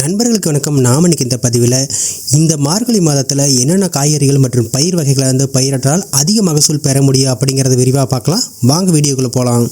நண்பர்களுக்கு வணக்கம். நாம இன்னைக்கு இந்த பதிவில் இந்த மார்கழி மாதத்தில் என்னென்ன காய்கறிகள் மற்றும் பயிர் வகைகளை வந்து பயிரிட்டால் அதிக மகசூல் பெற முடியும் அப்படிங்கிறத விரிவாக பார்க்கலாம். வாங்க வீடியோக்குள்ளே போகலாம்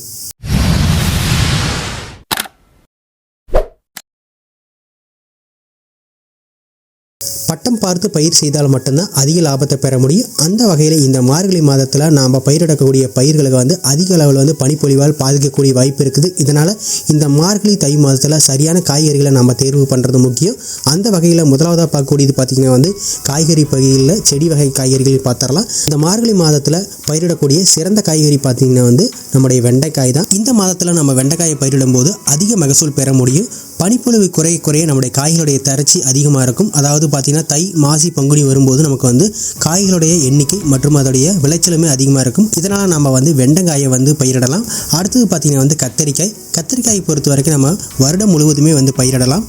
பட்டம் பார்த்து பயிர் செய்தால் மட்டும்தான் அதிக லாபத்தை பெற முடியும். அந்த வகையில் இந்த மார்கழி மாதத்தில் நாம் பயிரிடக்கூடிய பயிர்களுக்கு வந்து அதிக அளவில் வந்து பனிப்பொழிவால் பாதிக்கக்கூடிய வாய்ப்பு இருக்குது. இதனால் இந்த மார்கழி தை மாதத்தில் சரியான காய்கறிகளை நம்ம தேர்வு பண்ணுறது முக்கியம். அந்த வகையில் முதலாவதாக பார்க்கக்கூடியது பார்த்திங்கன்னா வந்து காய்கறி பகுதியில் செடி வகை காய்கறிகள் பார்த்துடலாம். இந்த மார்கழி மாதத்தில் பயிரிடக்கூடிய சிறந்த காய்கறி பார்த்திங்கன்னா வந்து நம்முடைய வெண்டைக்காய் தான். இந்த மாதத்தில் நம்ம வெண்டைக்காயை பயிரிடும்போது அதிக மகசூல் பெற முடியும். பனிப்பொழிவு குறைய குறைய நம்முடைய காய்களுடைய தரச்சி அதிகமாக இருக்கும். அதாவது பார்த்திங்கன்னா தை மாசி பங்குனி வரும்போது நமக்கு வந்து காய்களுடைய எண்ணிக்கை மற்றும் அதோடைய விளைச்சலுமே அதிகமாக இருக்கும். இதனால் நம்ம வந்து வெண்டைக்காயை வந்து பயிரிடலாம். அடுத்தது பார்த்திங்கன்னா வந்து கத்தரிக்காய். கத்திரிக்காயை பொறுத்த வரைக்கும் நம்ம வருடம் முழுவதுமே வந்து பயிரிடலாம்.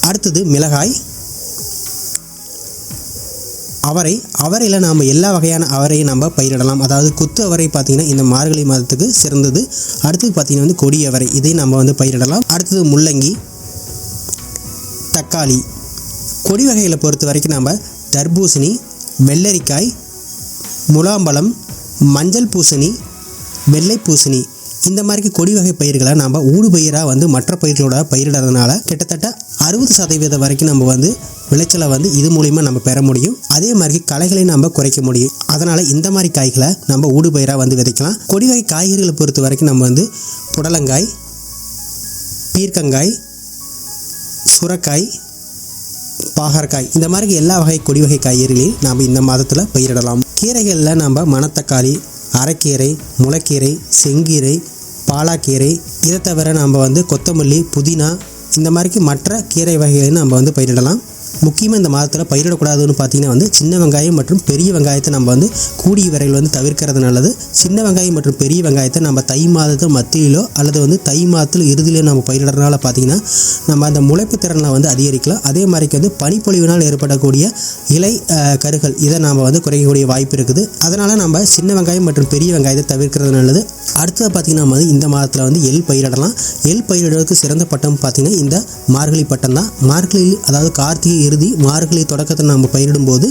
அடுத்தது மிளகாய். அவரை அவரையில் நாம் எல்லா வகையான அவரையும் நம்ம பயிரிடலாம். அதாவது குத்து அவரை பார்த்திங்கன்னா இந்த மார்கழி மாதத்துக்கு சிறந்தது. அடுத்தது பார்த்திங்கன்னா வந்து கொடி அவரை இதையும் நம்ம வந்து பயிரிடலாம். அடுத்தது முள்ளங்கி தக்காளி கொடி வகைகளை பொறுத்த வரைக்கும் நம்ம தர்பூசணி வெள்ளரிக்காய் முலாம்பழம் மஞ்சள் பூசணி வெள்ளை பூசணி இந்த மாதிரி கொடி வகை பயிர்களை நம்ம ஊடு பயிராக வந்து மற்ற பயிர்களோட பயிரிடுறதுனால கிட்டத்தட்ட அறுபது சதவீதம் வரைக்கும் நம்ம வந்து விளைச்சலை வந்து இது மூலிமா நம்ம பெற முடியும். அதே மாதிரி களைகளை நம்ம குறைக்க முடியும். அதனால் இந்த மாதிரி காய்களை நம்ம ஊடு பயிராக வந்து விதைக்கலாம். கொடி வகை காய்கறிகளை பொறுத்த வரைக்கும் நம்ம வந்து புடலங்காய் பீர்க்கங்காய் சுரக்காய் பாகற்காய். இந்த மாதிரி எல்லா வகை கொடி வகை காய்கறிகளையும் நாம் இந்த மாதத்தில் பயிரிடலாம். கீரைகளில் நம்ம மணத்தக்காளி அரைக்கீரை முளைக்கீரை செங்கீரை பாலாக்கீரை இதை தவிர நம்ம வந்து கொத்தமல்லி புதினா இந்த மாதிரிக்கு மற்ற கீரை வகைகளையும் நம்ம வந்து பயிரிடலாம். முக்கியமாக இந்த மாதத்தில் பயிரிடக்கூடாதுன்னு பார்த்தீங்கன்னா வந்து சின்ன வெங்காயம் மற்றும் பெரிய வெங்காயத்தை நம்ம வந்து கூடிய விரைவில் வந்து தவிர்க்கிறது நல்லது. சின்ன வெங்காயம் மற்றும் பெரிய வெங்காயத்தை நம்ம தை மாதத்தில் மத்தியிலோ அல்லது வந்து தை மாதத்தில் இறுதியிலோ நம்ம பயிரிடுறதுனால பார்த்தீங்கன்னா நம்ம அந்த முளைப்பு திறனை வந்து அதிகரிக்கலாம். அதே மாதிரிக்கு வந்து பனிப்பொழிவினால் ஏற்படக்கூடிய இலை கருகள் இதை நாம் வந்து குறைக்கக்கூடிய வாய்ப்பு இருக்குது. அதனால் நம்ம சின்ன வெங்காயம் மற்றும் பெரிய வெங்காயத்தை தவிர்க்கிறது நல்லது. அடுத்தது பார்த்திங்கன்னா வந்து இந்த மாதத்தில் வந்து எள் பயிரிடலாம். எள் பயிரிடுவதற்கு சிறந்த பட்டம் பார்த்திங்கன்னா இந்த மார்கழி பட்டம் தான். மார்கழி அதாவது கார்த்திகை இறுதி மார்கழி தொடக்கத்தில் நம்ம பயிரிடும்போது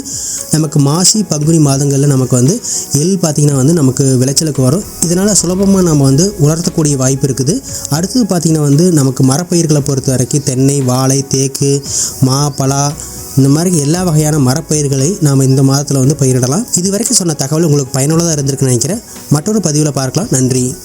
நமக்கு மாசி பங்குனி மாதங்களில் நமக்கு வந்து எள் பார்த்திங்கன்னா வந்து நமக்கு விளைச்சலுக்கு வரும். இதனால் சுலபமாக நம்ம வந்து உலர்த்தக்கூடிய வாய்ப்பு இருக்குது. அடுத்தது பார்த்திங்கன்னா வந்து நமக்கு மரப்பயிர்களை பொறுத்த வரைக்கும் தென்னை வாழை தேக்கு மா பலா இந்த மாதிரி எல்லா வகையான மரப்பயிர்களை நாம் இந்த மாதத்தில் வந்து பயிரிடலாம். இது வரைக்கும் சொன்ன தகவல் உங்களுக்கு பயனுள்ளதாக இருந்திருக்குன்னு நினைக்கிறேன். மற்றொரு பதிவில் பார்க்கலாம். நன்றி.